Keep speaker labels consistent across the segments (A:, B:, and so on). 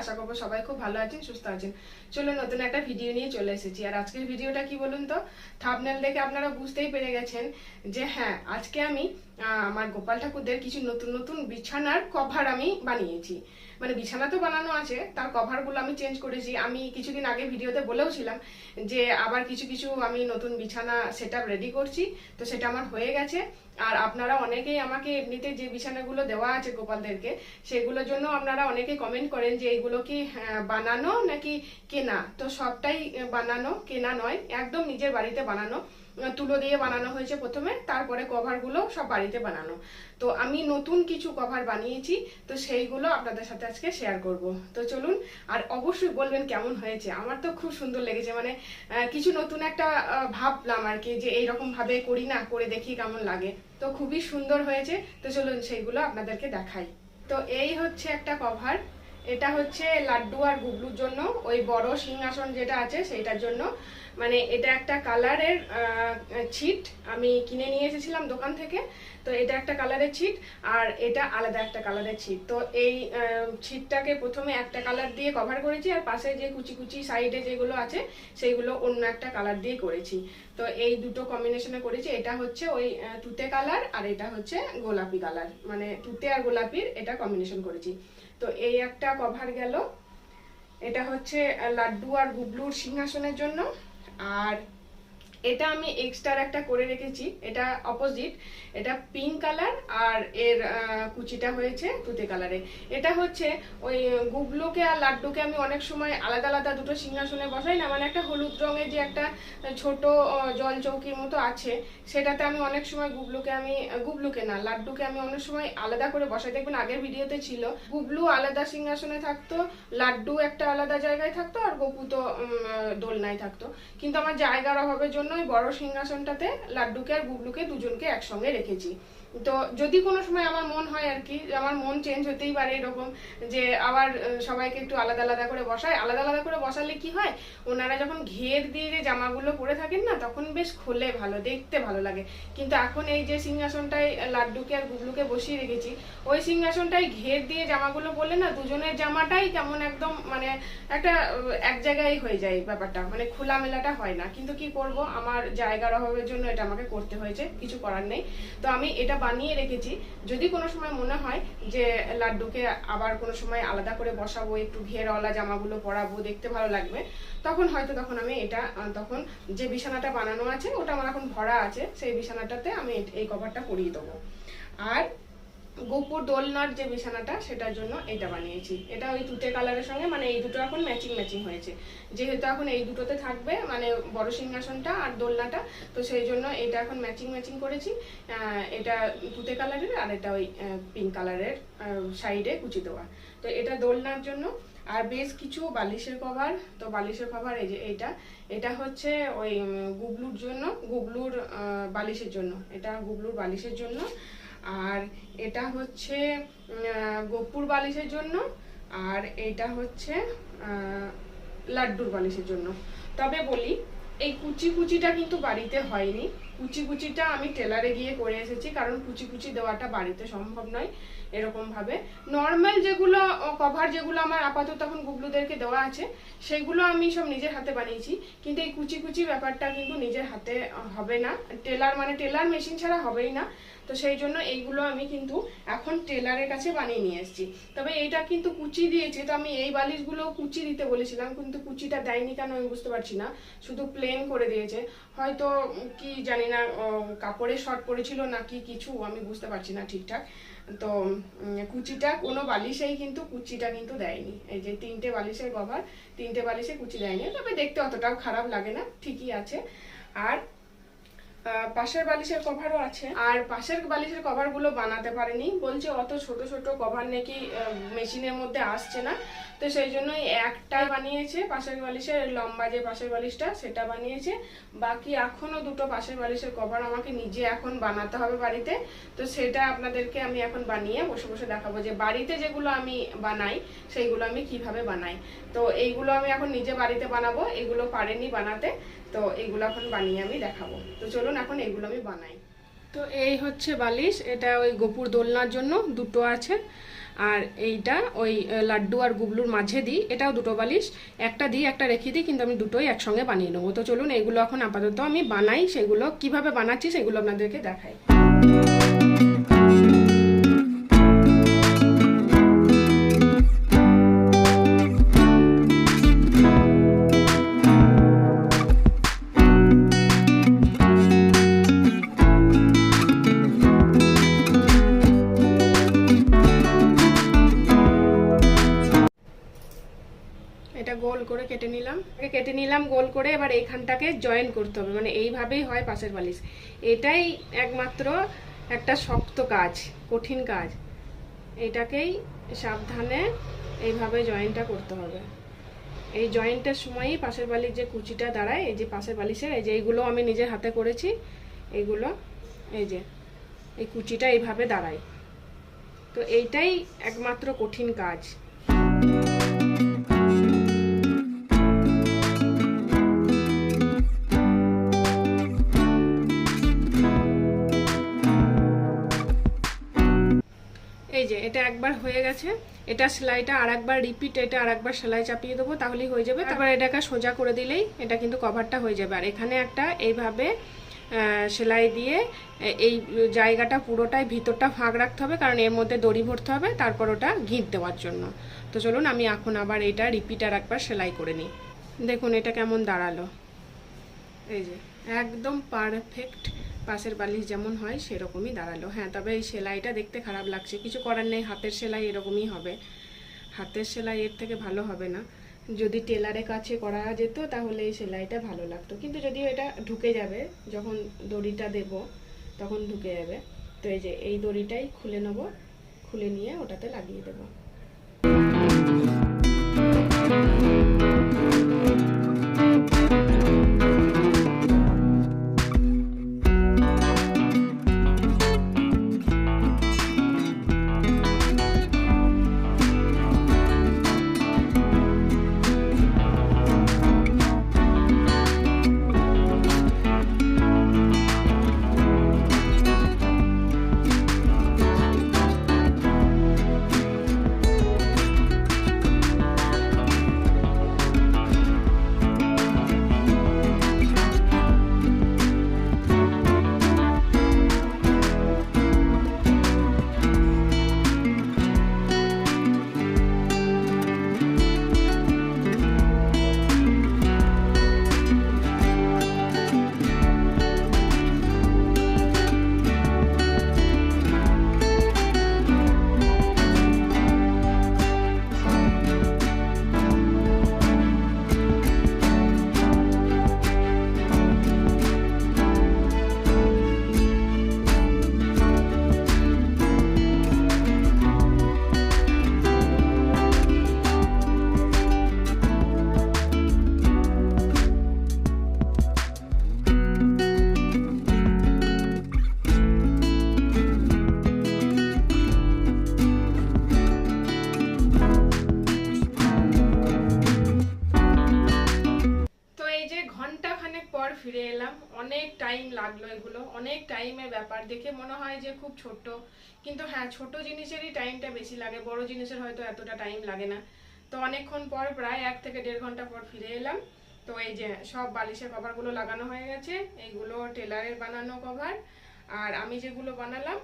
A: আশা করব সবাই খুব ভালো আছেন, সুস্থ আছেন। চলো নতুন একটা ভিডিও নিয়ে চলে এসেছি। আর আজকের ভিডিওটা কি বলুন তো? থাপনেল দেখে আপনারা বুঝতেই পেরে গেছেন যে হ্যাঁ আজকে আমি আমার গোপাল ঠাকুরদের কিছু নতুন নতুন বিছানার কভার আমি বানিয়েছি। মানে বিছানা তো বানানো আছে, তার কভারগুলো আমি চেঞ্জ করেছি। আমি কিছুদিন আগে ভিডিওতে বলেওছিলাম যে আবার কিছু কিছু আমি নতুন বিছানা সেট রেডি করছি, তো সেটা আমার হয়ে গেছে। আর আপনারা অনেকেই আমাকে এমনিতে যে বিছানাগুলো দেওয়া আছে গোপালদেরকে, সেগুলোর জন্য আপনারা অনেকে কমেন্ট করেন যে এইগুলো কি বানানো নাকি কেনা? তো সবটাই বানানো, কেনা নয়, একদম নিজের বাড়িতে বানানো। তুলো দিয়ে বানানো হয়েছে প্রথমে, তারপরে কভারগুলো সব বাড়িতে বানানো। তো আমি নতুন কিছু কভার বানিয়েছি, তো সেইগুলো আপনাদের সাথে আজকে শেয়ার করব। তো চলুন, আর অবশ্যই বলবেন কেমন হয়েছে। আমার তো খুব সুন্দর লেগেছে মানে কিছু নতুন একটা ভাবলাম আর কি, যে এইরকম ভাবে করি না, করে দেখি কেমন লাগে। তো খুবই সুন্দর হয়েছে, তো চলুন সেইগুলো আপনাদেরকে দেখাই। তো এই হচ্ছে একটা কভার। এটা হচ্ছে লাড্ডু আর গুবলুর জন্য, ওই বড় সিংহাসন যেটা আছে সেইটার জন্য। মানে এটা একটা কালারের ছিট। আমি কিনে নিয়ে এসেছিলাম দোকান থেকে, তো এটা একটা কালারের ছিট আর এটা আলাদা একটা কালারের ছিট। তো এই ছিটটাকে প্রথমে একটা কালার দিয়ে কভার করেছি আর পাশে যে কুচি কুচি সাইডে যেগুলো আছে সেইগুলো অন্য একটা কালার দিয়ে করেছি। তো এই দুটো কম্বিনেশনে করেছি। এটা হচ্ছে ওই তুতে কালার আর এটা হচ্ছে গোলাপি কালার। মানে তুতে আর গোলাপির এটা কম্বিনেশন করেছি। তো এই একটা কভার গেল। এটা হচ্ছে লাড্ডু আর গুবলুর সিংহাসনের জন্য। আর এটা আমি এক্সট্রা একটা করে রেখেছি, এটা অপোজিট এটা পিঙ্ক কালার আর এর কুচিটা হয়েছে তুতে কালারে এটা হচ্ছে ওই গুবলুকে আর লাড্ডুকে আমি অনেক সময় আলাদা আলাদা দুটো সিংহাসনে বসাই না মানে একটা হলুদ রঙের যে একটা ছোট জল চৌকির মতো আছে, সেটাতে আমি অনেক সময় গুবলুকে আমি, গুবলুকে না, লাড্ডুকে আমি অনেক সময় আলাদা করে বসাই। দেখবেন আগের ভিডিওতে ছিল, গুবলু আলাদা সিংহাসনে থাকতো, লাড্ডু একটা আলাদা জায়গায় থাকতো আর গোপু তো দোলনায় থাকতো। কিন্তু আমার জায়গার অভাবের জন্য ওই বড় সিংহাসনটাতে লাড্ডুকে আর গুবলুকে দুজনকে একসঙ্গে রেখেছি। তো যদি কোনো সময় আমার মন হয় আর কি, আমার মন চেঞ্জ হতেই পারে এরকম যে আবার সবাইকে একটু আলাদা আলাদা করে বসায়। আলাদা আলাদা করে বসালে কি হয়? ওনারা যখন ঘের দিয়ে যে জামাগুলো পরে থাকেন না, তখন বেশ খোলে ভালো, দেখতে ভালো লাগে। কিন্তু এখন এই যে সিংহাসনটায় লাড্ডুকে আর গুবলুকে বসিয়ে রেখেছি, ওই সিংহাসনটায় ঘের দিয়ে জামাগুলো পরলে না, দুজনের জামাটাই কেমন একদম মানে একটা এক জায়গায় হয়ে যায় ব্যাপারটা। মানে খোলামেলাটা হয় না। কিন্তু কি করব? আমার জায়গার অভাবের জন্য এটা আমাকে করতে হয়েছে। কিছু করার নেই। তো আমি এটা বানিয়ে রেখেছি। যদি কোনো সময় মনে হয় যে লাড্ডুকে আবার কোনো সময় আলাদা করে বসাবো, একটু ঘেরওয়ালা জামাগুলো পরাবো, দেখতে ভালো লাগবে, তখন হয়তো তখন আমি এটা তখন যে বিছানাটা বানানো আছে, ওটা আমার এখন ভরা আছে, সেই বিছানাটাতে আমি এই কভারটা পরিয়ে দেবো। আর গোপুর দোলনার যে বিছানাটা, সেটার জন্য এটা বানিয়েছি। এটা ওই তুতে কালারের সঙ্গে মানে এই দুটো এখন ম্যাচিং ম্যাচিং হয়েছে। যেহেতু এখন এই দুটোতে থাকবে মানে বড় সিংহাসনটা আর দোলনাটা, তো সেই জন্য এটা এখন ম্যাচিং ম্যাচিং করেছি। এটা তুতে কালারের আর এটা ওই পিঙ্ক কালারের সাইডে কুচি দেওয়া। তো এটা দোলনার জন্য। আর বেশ কিছু বালিশের কভার, তো বালিশের কভার এই যে এইটা। এটা হচ্ছে ওই গুবলুর জন্য গুবলুর বালিশের জন্য। এটা গুবলুর বালিশের জন্য। আর এটা হচ্ছে গোপুর বালিশের জন্য, আর এটা হচ্ছে লাড্ডুর বালিশের জন্য। তবে বলি, এই কুচি কুচিটা কিন্তু বাড়িতে হয়নি। কুচি কুচিটা আমি টেলারে গিয়ে করে এসেছি, কারণ কুচি কুচি দেওয়াটা বাড়িতে সম্ভব নয়। এরকম ভাবে। নর্মাল যেগুলো কভার যেগুলো আমার আপাতত এখন গুবলুদেরকে দেওয়া আছে সেগুলো আমি সব নিজের হাতে বানিয়েছি। কিন্তু এই কুচি কুচি ব্যাপারটা কিন্তু নিজের হাতে হবে না। টেলার মানে টেলার মেশিন ছাড়া হবেই না। তো সেই জন্য এইগুলো আমি কিন্তু এখন টেলারের কাছে বানিয়ে নিয়ে এসেছি। তবে এইটা কিন্তু কুচি দিয়েছে। তো আমি এই বালিশগুলো কুচি দিতে বলেছিলাম কিন্তু কুচিটা দেয়নি কেন আমি বুঝতে পারছি না। শুধু প্লেন করে দিয়েছে। হয়তো কি জানি না উম, কাপড়ের শর্ট পড়েছিল নাকি কিছু আমি বুঝতে পারছি না ঠিকঠাক। তো কুচিটা, কোনো বালিশেই কিন্তু কুচিটা কিন্তু দেয়নি। এই যে তিনটে বালিশের কভার, তিনটে বালিশে কুচি দেয়নি। তবে দেখতে অতটাও খারাপ লাগে না, ঠিকই আছে। আর পাশের বালিশের কভারও আছে। আর পাশের বালিশের কভারগুলো বানাতে পারেনি। বলছে, অত ছোট ছোট কভার নাকি মেশিনের মধ্যে আসছে না। তো সেই জন্য একটাই বানিয়েছে। পাশের বালিশের লম্বা যে পাশের বালিশটা, সেটা বানিয়েছে। বাকি এখনও দুটো পাশের বালিশের কভার আমাকে নিজে এখন বানাতে হবে বাড়িতে। তো সেটা আপনাদেরকে আমি এখন বানিয়ে বসে বসে দেখাবো যে বাড়িতে যেগুলো আমি বানাই, সেইগুলো আমি কীভাবে বানাই। তো এইগুলো আমি এখন নিজে বাড়িতে বানাবো। এগুলো পারেনি বানাতে। তো এগুলো এখন বানিয়ে আমি দেখাবো। তো চলুন এখন এগুলো আমি বানাই। তো এই হচ্ছে বালিশ, এটা ওই গোপুর দোলনার জন্য, দুটো আছে। আর এইটা ওই লাড্ডু আর গুবলুর মাঝে দিই, এটাও দুটো বালিশ। একটা দিই, একটা রেখে দিই, কিন্তু আমি দুটোই একসঙ্গে বানিয়ে নেব। তো চলুন এগুলো এখন আপাতত আমি বানাই, সেগুলো কীভাবে বানাচ্ছি সেগুলো আপনাদেরকে দেখাই। গোল করে কেটে নিলাম। কেটে নিলাম, গোল করে এবার এইখানটাকে জয়েন করতে হবে। মানে এইভাবেই হয় পাশের বালিশ। এটাই একমাত্র একটা শক্ত কাজ, কঠিন কাজ। এটাকেই সাবধানে এইভাবে জয়েনটা করতে হবে। এই জয়েন্টের সময়ই পাশের বালির যে কুচিটা দাঁড়ায়, এই যে পাশের বালিশের, এই যে এইগুলো আমি নিজের হাতে করেছি, এইগুলো, এই যে, এই কুচিটা এইভাবে দাঁড়ায়। তো এইটাই একমাত্র কঠিন কাজ। যে এটা একবার হয়ে গেছে, এটা সেলাইটা আর একবার রিপিট এটা আর একবার সেলাই চাপিয়ে দেবো, তাহলেই হয়ে যাবে। তারপর এটাকে সোজা করে দিলেই এটা কিন্তু কভারটা হয়ে যাবে। আর এখানে একটা এইভাবে সেলাই দিয়ে এই জায়গাটা পুরোটাই ভিতরটা ফাঁক রাখতে হবে, কারণ এর মধ্যে দড়ি ভরতে হবে, তারপর ওটা ঘিট দেওয়ার জন্য। তো চলুন, আমি এখন আবার এটা রিপিট আর একবার সেলাই করে নিই। দেখুন এটা কেমন দাঁড়াল। এই যে, একদম পারফেক্ট পাশের বালিশ যেমন হয়, সেরকমই দাঁড়াল। হ্যাঁ তবে এই সেলাইটা দেখতে খারাপ লাগছে। কিছু করার নেই, হাতের সেলাই এরকমই হবে। হাতের সেলাই এর থেকে ভালো হবে না। যদি টেলারের কাছে করা যেত, তাহলে এই সেলাইটা ভালো লাগতো। কিন্তু যদিও এটা ঢুকে যাবে, যখন দড়িটা দেব, তখন ঢুকে যাবে। তো এই যে, এই দড়িটাই খুলে নেব, খুলে নিয়ে ওটাতে লাগিয়ে দেবো। ব্যাপার দেখে মনে হয় যে খুব ছোট্ট। কিন্তু হ্যাঁ ছোট জিনিসেরই টাইমটা বেশি লাগে, বড় জিনিসের হয়তো এতটা টাইম লাগে না। তো অনেকক্ষণ পর প্রায় এক থেকে দেড় ঘণ্টা পর ফিরে এলাম। তো এই যে সব বালিশের কভারগুলো লাগানো হয়ে গেছে, এইগুলো টেলারের বানানো কভার। আর আমি যেগুলো বানালাম,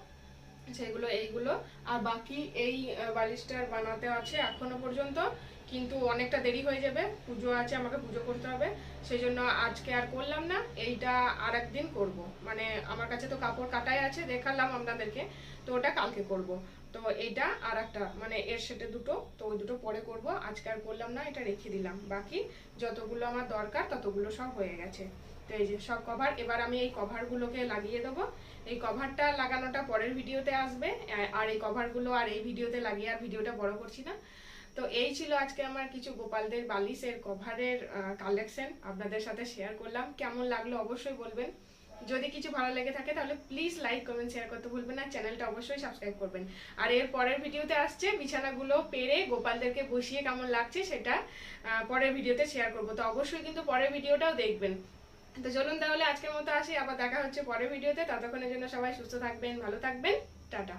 A: সেগুলো এইগুলো। আর বাকি এই বালিশটার বানাতে আছে এখনও পর্যন্ত। কিন্তু অনেকটা দেরি হয়ে যাবে, পুজো আছে, আমাকে পুজো করতে হবে সেই জন্য আজকে আর করলাম না, এইটা আর একদিন করব। মানে আমার কাছে তো কাপড় কাটাই আছে, দেখালাম আপনাদেরকে, তো ওটা কালকে করব। তো এইটা আর একটা মানে এর সেটে দুটো, তো ওই দুটো পরে করব, আজকে আর করলাম না, এটা রেখে দিলাম। বাকি যতগুলো আমার দরকার, ততগুলো সব হয়ে গেছে। তো এই যে সব কভার এবার আমি এই কভারগুলোকে লাগিয়ে দেবো। এই কভারটা লাগানোটা পরের ভিডিওতে আসবে আর এই কভারগুলো আর এই ভিডিওতে লাগিয়ে আর ভিডিওটা বড় করছি না। তো এই ছিল আজকে আমার কিছু গোপালদের বালিশের কভারের কালেকশন আপনাদের সাথে শেয়ার করলাম। কেমন লাগল অবশ্যই বলবেন। যদি কিছু ভালো লেগে থাকে তাহলে প্লিজ লাইক কমেন্ট শেয়ার করতে ভুলবেন আর চ্যানেলটা অবশ্যই সাবস্ক্রাইব করবেন। আর এর পরের ভিডিওতে আসছে বিছানাগুলো পেরে গোপালদেরকে বসিয়ে কেমন লাগছে সেটা পরের ভিডিওতে শেয়ার করব। তো অবশ্যই কিন্তু পরের ভিডিওটাও দেখবেন। তো চলুন তাহলে আজকের মতো আসি। আবার দেখা হচ্ছে পরের ভিডিওতে ততক্ষণের জন্য সবাই সুস্থ থাকবেন, ভালো থাকবেন। টাটা।